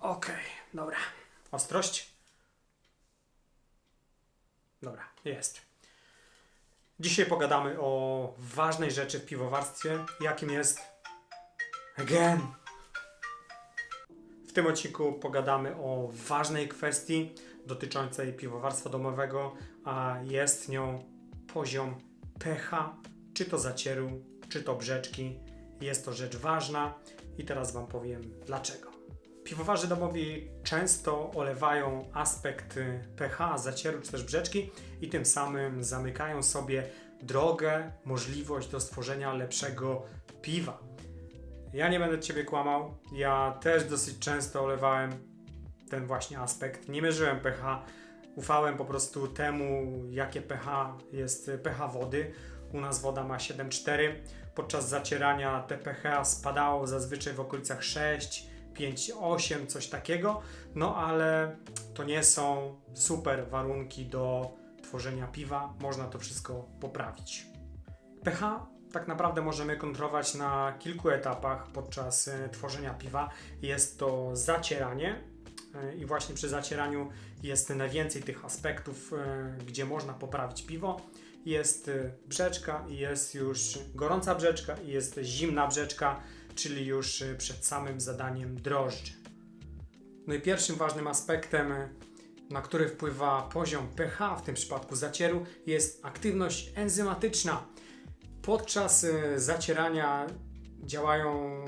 Okej, dobra. Ostrość? Dobra, jest. Dzisiaj pogadamy o ważnej rzeczy w piwowarstwie, jakim jest again. W tym odcinku pogadamy o ważnej kwestii dotyczącej piwowarstwa domowego, a jest nią poziom pH, czy to zacieru, czy to brzeczki. Jest to rzecz ważna i teraz Wam powiem dlaczego. Piwowarzy domowi często olewają aspekt pH, zacieru czy też brzeczki i tym samym zamykają sobie drogę, możliwość do stworzenia lepszego piwa. Ja nie będę Ciebie kłamał, ja też dosyć często olewałem ten właśnie aspekt. Nie mierzyłem pH, ufałem po prostu temu, jakie pH jest pH wody. U nas woda ma 7,4. Podczas zacierania te pH spadało zazwyczaj w okolicach 6, 5, 8, coś takiego. No ale to nie są super warunki do tworzenia piwa. Można to wszystko poprawić. pH tak naprawdę możemy kontrolować na kilku etapach podczas e, tworzenia piwa. Jest to zacieranie e, i właśnie przy zacieraniu jest najwięcej tych aspektów, e, gdzie można poprawić piwo. Jest brzeczka jest już gorąca brzeczka jest zimna brzeczka, czyli już e, przed samym zadaniem drożdży. No i pierwszym ważnym aspektem, e, na który wpływa poziom pH, w tym przypadku zacieru, jest aktywność enzymatyczna. Podczas e, zacierania działają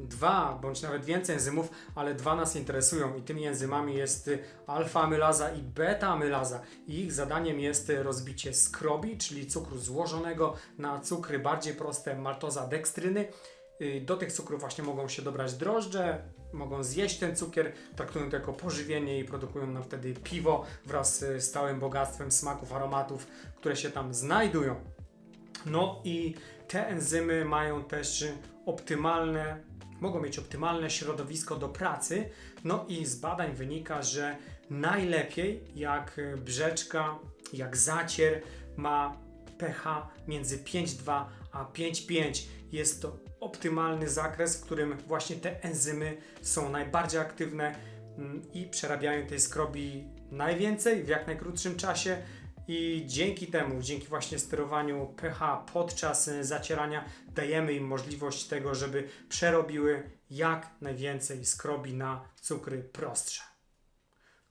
dwa bądź nawet więcej enzymów, ale dwa nas interesują i tymi enzymami jest y, alfa-amylaza i beta-amylaza. Ich zadaniem jest y, rozbicie skrobi, czyli cukru złożonego na cukry bardziej proste, maltoza, dekstryny. Y, Do tych cukrów właśnie mogą się dobrać drożdże, mogą zjeść ten cukier, traktują to jako pożywienie i produkują nam wtedy piwo wraz y, z całym bogactwem smaków, aromatów, które się tam znajdują. No i te enzymy mają też optymalne, mogą mieć optymalne środowisko do pracy. No i z badań wynika, że najlepiej jak brzeczka, jak zacier ma pH między 5,2 a 5,5. Jest to optymalny zakres, w którym właśnie te enzymy są najbardziej aktywne mm, i przerabiają tej skrobi najwięcej w jak najkrótszym czasie. I dzięki temu, dzięki właśnie sterowaniu pH podczas y, zacierania, dajemy im możliwość tego, żeby przerobiły jak najwięcej skrobi na cukry prostsze.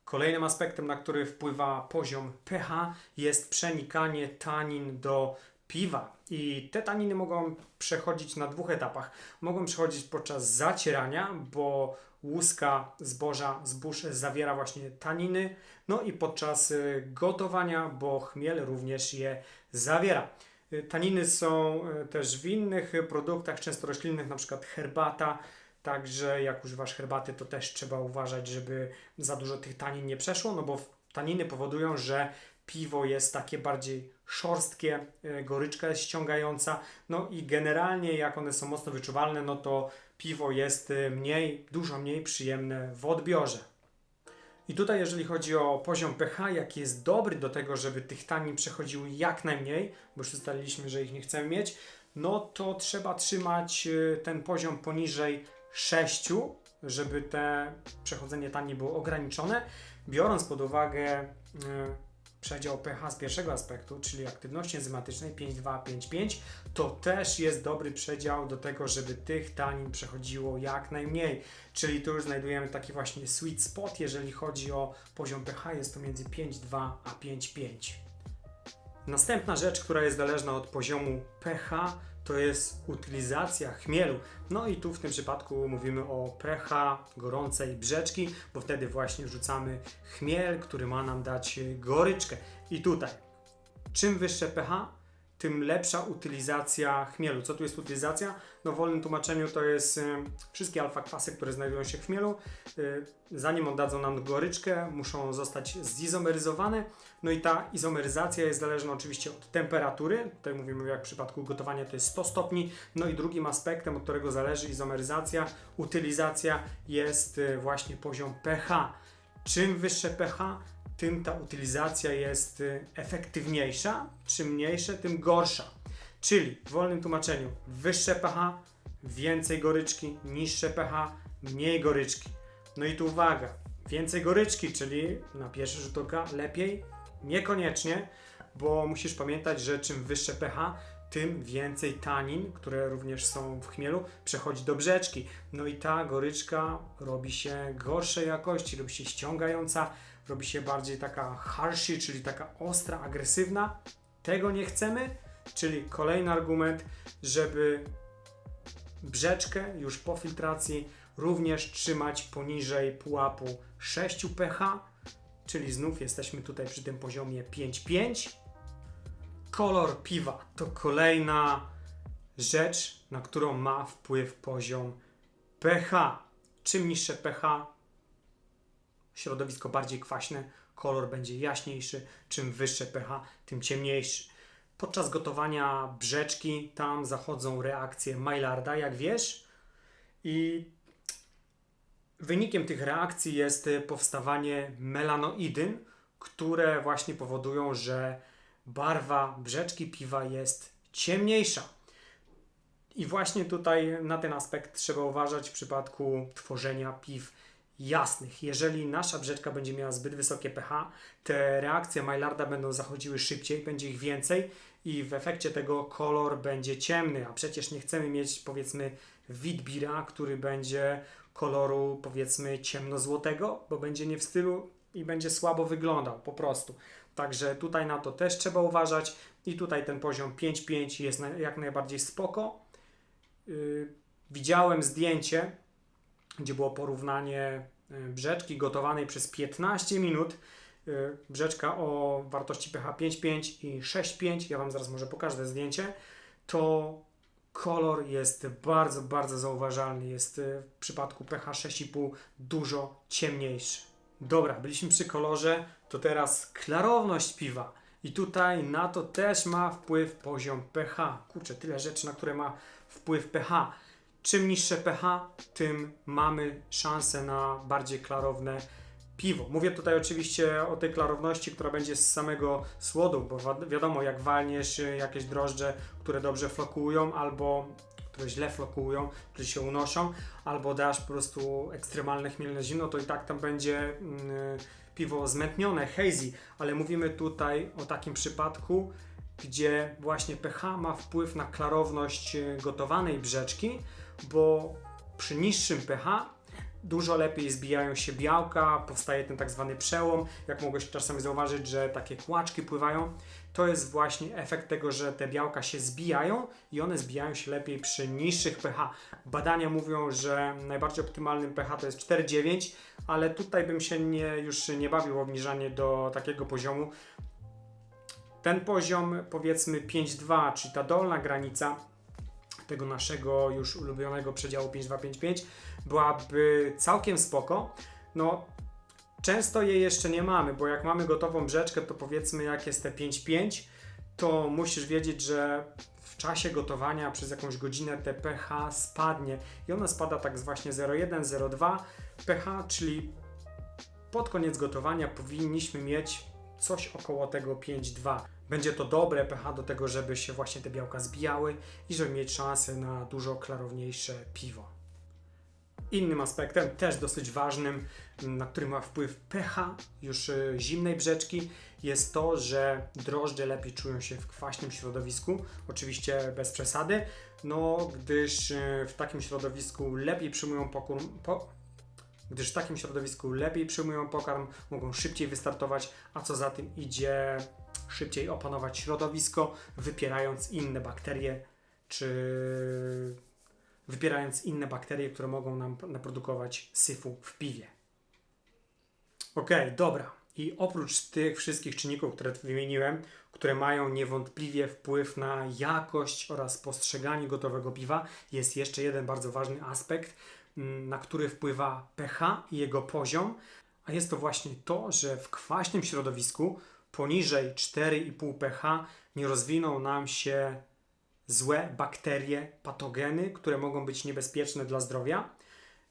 Kolejnym aspektem, na który wpływa poziom pH, jest przenikanie tanin do piwa. I te taniny mogą przechodzić na dwóch etapach. Mogą przechodzić podczas zacierania, bo łuska zboża, zbóż zawiera właśnie taniny, no i podczas y, gotowania, bo chmiel również je zawiera. Y, Taniny są y, też w innych produktach, często roślinnych, na przykład herbata. Także jak używasz herbaty, to też trzeba uważać, żeby za dużo tych tanin nie przeszło, no bo taniny powodują, że piwo jest takie bardziej szorstkie, y, goryczka jest ściągająca, no i generalnie jak one są mocno wyczuwalne, no to piwo jest y, mniej, dużo mniej przyjemne w odbiorze. I tutaj, jeżeli chodzi o poziom pH, jaki jest dobry do tego, żeby tych tanin przechodziło jak najmniej, bo już ustaliliśmy, że ich nie chcemy mieć, no to trzeba trzymać y, ten poziom poniżej 6, żeby te przechodzenie tanin było ograniczone, biorąc pod uwagę przedział pH z pierwszego aspektu, czyli aktywności enzymatycznej 5,2-5,5, to też jest dobry przedział do tego, żeby tych tanin przechodziło jak najmniej. Czyli tu już znajdujemy taki właśnie sweet spot, jeżeli chodzi o poziom pH, jest to między 5,2 a 5,5. Następna rzecz, która jest zależna od poziomu pH, to jest utylizacja chmielu. No i tu w tym przypadku mówimy o pH gorącej brzeczki, bo wtedy właśnie wrzucamy chmiel, który ma nam dać goryczkę. I tutaj, czym wyższe pH, tym lepsza utylizacja chmielu. Co tu jest utylizacja? No w wolnym tłumaczeniu to jest y, wszystkie alfa-kwasy, które znajdują się w chmielu. Y, zanim oddadzą nam goryczkę, muszą zostać zizomeryzowane. No i ta izomeryzacja jest zależna oczywiście od temperatury. Tutaj mówimy jak w przypadku gotowania to jest 100 stopni. No i drugim aspektem, od którego zależy izomeryzacja, utylizacja jest y, właśnie poziom pH. Czym wyższe pH, tym ta utylizacja jest y, efektywniejsza, czym mniejsze, tym gorsza. Czyli w wolnym tłumaczeniu wyższe pH, więcej goryczki, niższe pH, mniej goryczki. No i tu uwaga, więcej goryczki, czyli na pierwszy rzut oka lepiej? Niekoniecznie, bo musisz pamiętać, że czym wyższe pH, tym więcej tanin, które również są w chmielu, przechodzi do brzeczki. No i ta goryczka robi się gorszej jakości, robi się ściągająca, robi się bardziej taka harshy, czyli taka ostra, agresywna. Tego nie chcemy, czyli kolejny argument, żeby brzeczkę już po filtracji również trzymać poniżej pułapu 6 pH, czyli znów jesteśmy tutaj przy tym poziomie 5,5. Kolor piwa to kolejna rzecz, na którą ma wpływ poziom pH. Czym niższe pH, środowisko bardziej kwaśne, kolor będzie jaśniejszy, czym wyższe pH, tym ciemniejszy. Podczas gotowania brzeczki tam zachodzą reakcje Maillarda, jak wiesz, i wynikiem tych reakcji jest y, powstawanie melanoidyn, które właśnie powodują, że barwa brzeczki piwa jest ciemniejsza. I właśnie tutaj na ten aspekt trzeba uważać w przypadku tworzenia piw jasnych. Jeżeli nasza brzeczka będzie miała zbyt wysokie pH, te reakcje Maillarda będą zachodziły szybciej, będzie ich więcej i w efekcie tego kolor będzie ciemny, a przecież nie chcemy mieć powiedzmy witbira, który będzie koloru powiedzmy ciemnozłotego, bo będzie nie w stylu i będzie słabo wyglądał po prostu. Także tutaj na to też trzeba uważać i tutaj ten poziom 5.5 jest jak najbardziej spoko. Yy, widziałem zdjęcie, gdzie było porównanie y, brzeczki gotowanej przez 15 minut. Y, Brzeczka o wartości pH 5,5 i 6,5. Ja Wam zaraz może pokażę zdjęcie. To kolor jest bardzo, bardzo zauważalny. Jest y, w przypadku pH 6,5 dużo ciemniejszy. Dobra, byliśmy przy kolorze, to teraz klarowność piwa. I tutaj na to też ma wpływ poziom pH. Kurczę, tyle rzeczy, na które ma wpływ pH. Czym niższe pH, tym mamy szansę na bardziej klarowne piwo. Mówię tutaj oczywiście o tej klarowności, która będzie z samego słodu, bo wi- wiadomo, jak walniesz y, jakieś drożdże, które dobrze flokują, albo które źle flokują, które się unoszą, albo dasz po prostu ekstremalne chmielne zimno, to i tak tam będzie mm, piwo zmętnione, hazy, ale mówimy tutaj o takim przypadku, gdzie właśnie pH ma wpływ na klarowność y, gotowanej brzeczki, bo przy niższym pH dużo lepiej zbijają się białka, powstaje ten tak zwany przełom. Jak mogłeś czasami zauważyć, że takie kłaczki pływają, to jest właśnie efekt tego, że te białka się zbijają i one zbijają się lepiej przy niższych pH. Badania mówią, że najbardziej optymalnym pH to jest 4,9, ale tutaj bym się nie, już nie bawił obniżanie do takiego poziomu. Ten poziom powiedzmy 5,2, czyli ta dolna granica tego naszego już ulubionego przedziału 5,2,5,5 byłaby całkiem spoko. No, często jej jeszcze nie mamy, bo jak mamy gotową brzeczkę, to powiedzmy jak jest te 5,5, to musisz wiedzieć, że w czasie gotowania przez jakąś godzinę te pH spadnie i ona spada tak z właśnie 0,1, 0,2 pH, czyli pod koniec gotowania powinniśmy mieć coś około tego 5,2. Będzie to dobre pH do tego, żeby się właśnie te białka zbijały i żeby mieć szansę na dużo klarowniejsze piwo. Innym aspektem, też dosyć ważnym, na który ma wpływ pH już y, zimnej brzeczki, jest to, że drożdże lepiej czują się w kwaśnym środowisku, oczywiście bez przesady, no gdyż y, w takim środowisku lepiej przyjmują pokarm, po, gdyż w takim środowisku lepiej przyjmują pokarm, mogą szybciej wystartować, a co za tym idzie, szybciej opanować środowisko, wypierając inne bakterie, czy wypierając inne bakterie, które mogą nam naprodukować syfu w piwie. Okej, dobra. I oprócz tych wszystkich czynników, które wymieniłem, które mają niewątpliwie wpływ na jakość oraz postrzeganie gotowego piwa, jest jeszcze jeden bardzo ważny aspekt, mm, na który wpływa pH i jego poziom, a jest to właśnie to, że w kwaśnym środowisku poniżej 4,5 pH nie rozwiną nam się złe bakterie, patogeny, które mogą być niebezpieczne dla zdrowia.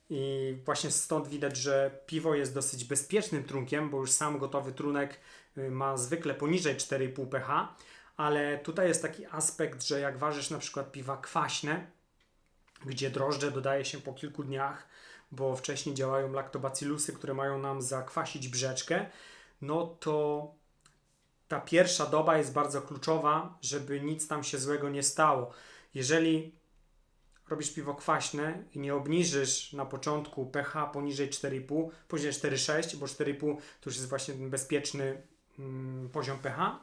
I właśnie stąd widać, że piwo jest dosyć bezpiecznym trunkiem, bo już sam gotowy trunek y, ma zwykle poniżej 4,5 pH, ale tutaj jest taki aspekt, że jak ważysz na przykład piwa kwaśne, gdzie drożdże dodaje się po kilku dniach, bo wcześniej działają laktobacillusy, które mają nam zakwasić brzeczkę, no to ta pierwsza doba jest bardzo kluczowa, żeby nic tam się złego nie stało. Jeżeli robisz piwo kwaśne i nie obniżysz na początku pH poniżej 4,5, później 4,6, bo 4,5 to już jest właśnie ten bezpieczny mm, poziom pH,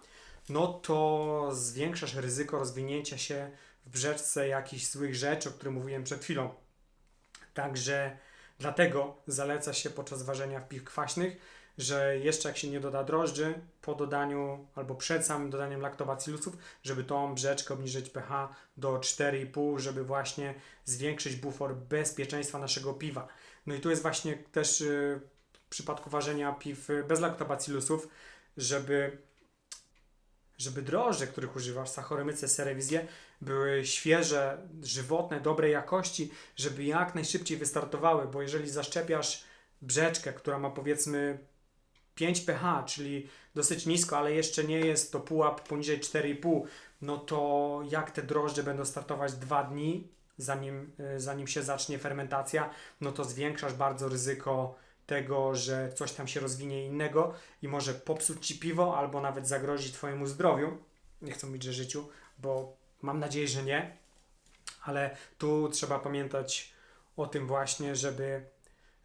no to zwiększasz ryzyko rozwinięcia się w brzeczce jakichś złych rzeczy, o których mówiłem przed chwilą. Także dlatego zaleca się podczas ważenia piw kwaśnych, że jeszcze jak się nie doda drożdży, po dodaniu albo przed samym dodaniem laktobacillusów, żeby tą brzeczkę obniżyć pH do 4,5, żeby właśnie zwiększyć bufor bezpieczeństwa naszego piwa. No i tu jest właśnie też y, w przypadku ważenia piw y, bez laktobacillusów, żeby żeby drożdże, których używasz, Saccharomyces cerevisiae, były świeże, żywotne, dobrej jakości, żeby jak najszybciej wystartowały, bo jeżeli zaszczepiasz brzeczkę, która ma powiedzmy 5 pH, czyli dosyć nisko, ale jeszcze nie jest to pułap poniżej 4,5, no to jak te drożdże będą startować 2 dni, zanim, y, zanim się zacznie fermentacja, no to zwiększasz bardzo ryzyko tego, że coś tam się rozwinie innego i może popsuć ci piwo albo nawet zagrozić twojemu zdrowiu. Nie chcę mówić, że życiu, bo mam nadzieję, że nie, ale tu trzeba pamiętać o tym właśnie, żeby,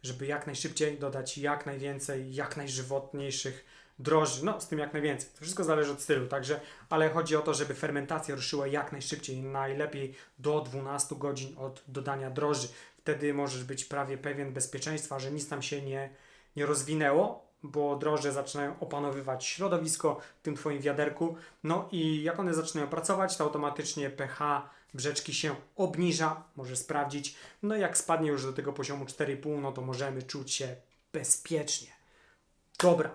żeby jak najszybciej dodać jak najwięcej, jak najżywotniejszych drożdży. No, z tym jak najwięcej. To wszystko zależy od stylu, także, ale chodzi o to, żeby fermentacja ruszyła jak najszybciej, najlepiej do 12 godzin od dodania drożdży. Wtedy możesz być prawie pewien bezpieczeństwa, że nic tam się nie, nie rozwinęło, bo drożdże zaczynają opanowywać środowisko w tym Twoim wiaderku. No i jak one zaczynają pracować, to automatycznie pH brzeczki się obniża, możesz sprawdzić. No jak spadnie już do tego poziomu 4,5, no to możemy czuć się bezpiecznie. Dobra,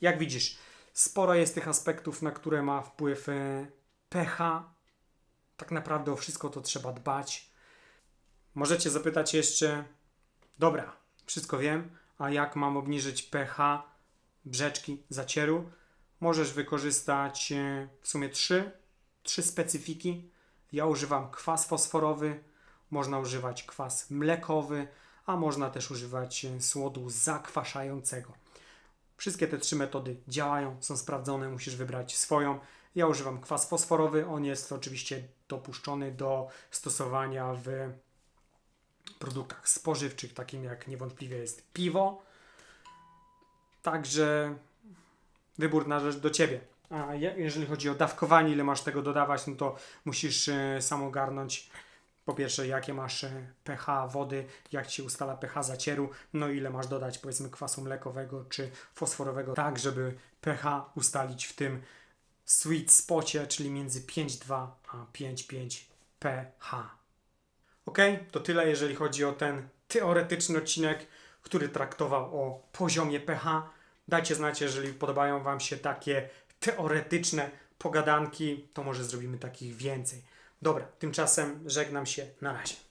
jak widzisz, sporo jest tych aspektów, na które ma wpływ e, pH. Tak naprawdę o wszystko to trzeba dbać. Możecie zapytać jeszcze, dobra, wszystko wiem, a jak mam obniżyć pH brzeczki zacieru? Możesz wykorzystać e, w sumie trzy, trzy specyfiki. Ja używam kwas fosforowy, można używać kwas mlekowy, a można też używać e, słodu zakwaszającego. Wszystkie te trzy metody działają, są sprawdzone, musisz wybrać swoją. Ja używam kwas fosforowy, on jest oczywiście dopuszczony do stosowania w produktach spożywczych, takim jak niewątpliwie jest piwo. Także wybór należy do Ciebie. A je- jeżeli chodzi o dawkowanie, ile masz tego dodawać, no to musisz e, sam ogarnąć po pierwsze, jakie masz e, pH wody, jak ci ustala pH zacieru, no ile masz dodać powiedzmy kwasu mlekowego czy fosforowego, tak żeby pH ustalić w tym sweet spocie, czyli między 5,2 a 5,5 pH. Ok, to tyle jeżeli chodzi o ten teoretyczny odcinek, który traktował o poziomie pH. Dajcie znać, jeżeli podobają Wam się takie teoretyczne pogadanki, to może zrobimy takich więcej. Dobra, tymczasem żegnam się. Na razie.